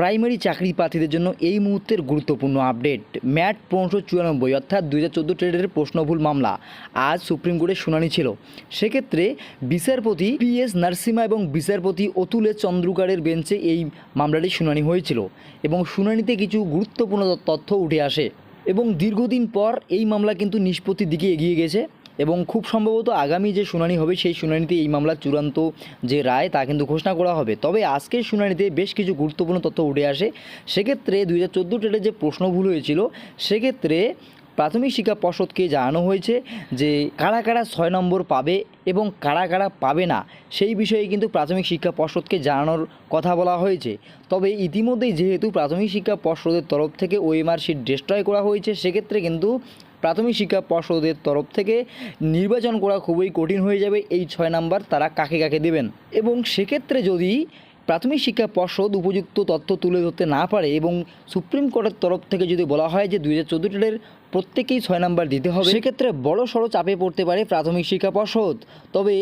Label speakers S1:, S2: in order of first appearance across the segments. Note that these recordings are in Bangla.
S1: প্রাইমারি চাকরি প্রার্থীদের জন্য এই মুহূর্তের গুরুত্বপূর্ণ আপডেট। ম্যাট পনেরোশো চুরানব্বই, অর্থাৎ দুই হাজার চোদ্দ ট্রেডের প্রশ্নভুল মামলা আজ সুপ্রিম কোর্টে শুনানি ছিল। সেক্ষেত্রে বিচারপতি পি এস নারসিমা এবং বিচারপতি অতুলে চন্দ্রকারের বেঞ্চে এই মামলাটি শুনানি হয়েছিল এবং শুনানিতে কিছু গুরুত্বপূর্ণ তথ্য উঠে আসে। এবং দীর্ঘদিন পর এই মামলা কিন্তু নিষ্পত্তির দিকে এগিয়ে গেছে। এবং খুব সম্ভবত আগামী যে শুনানি হবে, সেই শুনানিতে এই মামলার চূড়ান্ত যে রায়, তা কিন্তু ঘোষণা করা হবে। তবে আজকের শুনানিতে বেশ কিছু গুরুত্বপূর্ণ তথ্য উঠে আসে। সেক্ষেত্রে দুই হাজার চোদ্দ টেটের যে প্রশ্ন ভুল হয়েছিল, সেক্ষেত্রে প্রাথমিক শিক্ষা পর্ষদকে জানানো হয়েছে যে কারা কারা ছয় নম্বর পাবে এবং কারা কারা পাবে না, সেই বিষয়ে কিন্তু প্রাথমিক শিক্ষা পর্ষদকে জানানোর কথা বলা হয়েছে। তবে ইতিমধ্যেই যেহেতু প্রাথমিক শিক্ষা পর্ষদের তরফ থেকে ওএমআর শিট ডিস্ট্রয় করা হয়েছে, সেক্ষেত্রে কিন্তু প্রাথমিক শিক্ষা পর্ষদের তরফ থেকে নির্বাচন করা খুবই কঠিন হয়ে যাবে, এই ছয় নাম্বার তারা কাকে কাকে দেবেন। এবং সেক্ষেত্রে যদি প্রাথমিক শিক্ষা পর্ষদ উপযুক্ত তথ্য তুলে ধরতে না পারে এবং সুপ্রিম কোর্টের তরফ থেকে যদি বলা হয় যে দুই হাজার চোদ্দ প্রত্যেকেই ছয় নাম্বার দিতে হবে। সেক্ষেত্রে বড় সড়ো চাপে পড়তে পারে প্রাথমিক শিক্ষা পর্ষদ। তবে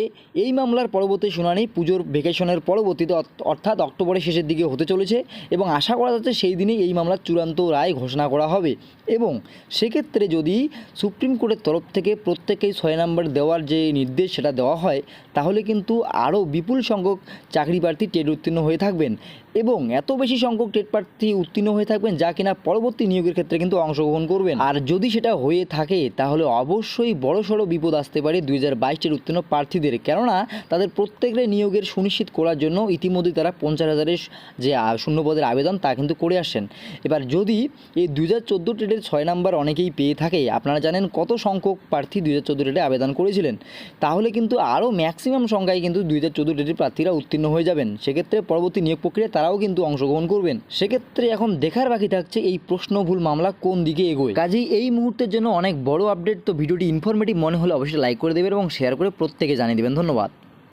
S1: এই মামলার পরবর্তী শুনানি পুজোর ভেকেশনের পরবর্তীতে অর্থাৎ অক্টোবরের শেষের দিকে হতে চলেছে এবং আশা করা যাচ্ছে সেই দিনেই এই মামলার চূড়ান্ত রায় ঘোষণা করা হবে। এবং সেক্ষেত্রে যদি সুপ্রিম কোর্টের তরফ থেকে প্রত্যেকেই ছয় নাম্বার দেওয়ার যে নির্দেশ সেটা দেওয়া হয়, তাহলে কিন্তু আরও বিপুল সংখ্যক চাকরি প্রার্থী টেট উত্তীর্ণ হয়ে থাকবেন। এবং এত বেশি সংখ্যক টেট প্রার্থী উত্তীর্ণ হয়ে থাকবেন যা কিনা পরবর্তী নিয়োগের ক্ষেত্রে কিন্তু অংশগ্রহণ করবেন। আর যদি সেটা হয়ে থাকে, তাহলে অবশ্যই বড় সড়ো বিপদ আসতে পারে দুই হাজার বাইশের উত্তীর্ণ প্রার্থীদের। কেননা, তাদের প্রত্যেকের নিয়োগের সুনিশ্চিত করার জন্য ইতিমধ্যে তারা পঞ্চাশ হাজারের যে শূন্যপদের আবেদন তা কিন্তু করে আসছেন। এবার যদি এই দুই হাজার চোদ্দ টেটের ছয় নাম্বার অনেকেই পেয়ে থাকে, আপনারা জানেন কত সংখ্যক প্রার্থী দুই হাজার চোদ্দ টেটে আবেদন করেছিলেন। তাহলে কিন্তু আরও ম্যাক্সিমাম সংখ্যায় কিন্তু দুই হাজার চোদ্দ টেটের প্রার্থীরা উত্তীর্ণ হয়ে যাবেন। সেক্ষেত্রে পরবর্তী নিয়োগ প্রক্রিয়ায় তারাও কিন্তু অংশগ্রহণ করবেন। সেক্ষেত্রে এখন দেখার বাকি থাকছে এই প্রশ্ন ভুল মামলা কোন দিকে এগোয়। কাজেই এই মুহূর্তের জন্য অনেক বড় আপডেট তো ভিডিওটি ইনফরমেটিভ মনে হলে অবশ্যই লাইক করে দেবেন এবং শেয়ার করে প্রত্যেকে জানিয়ে দেবেন। ধন্যবাদ।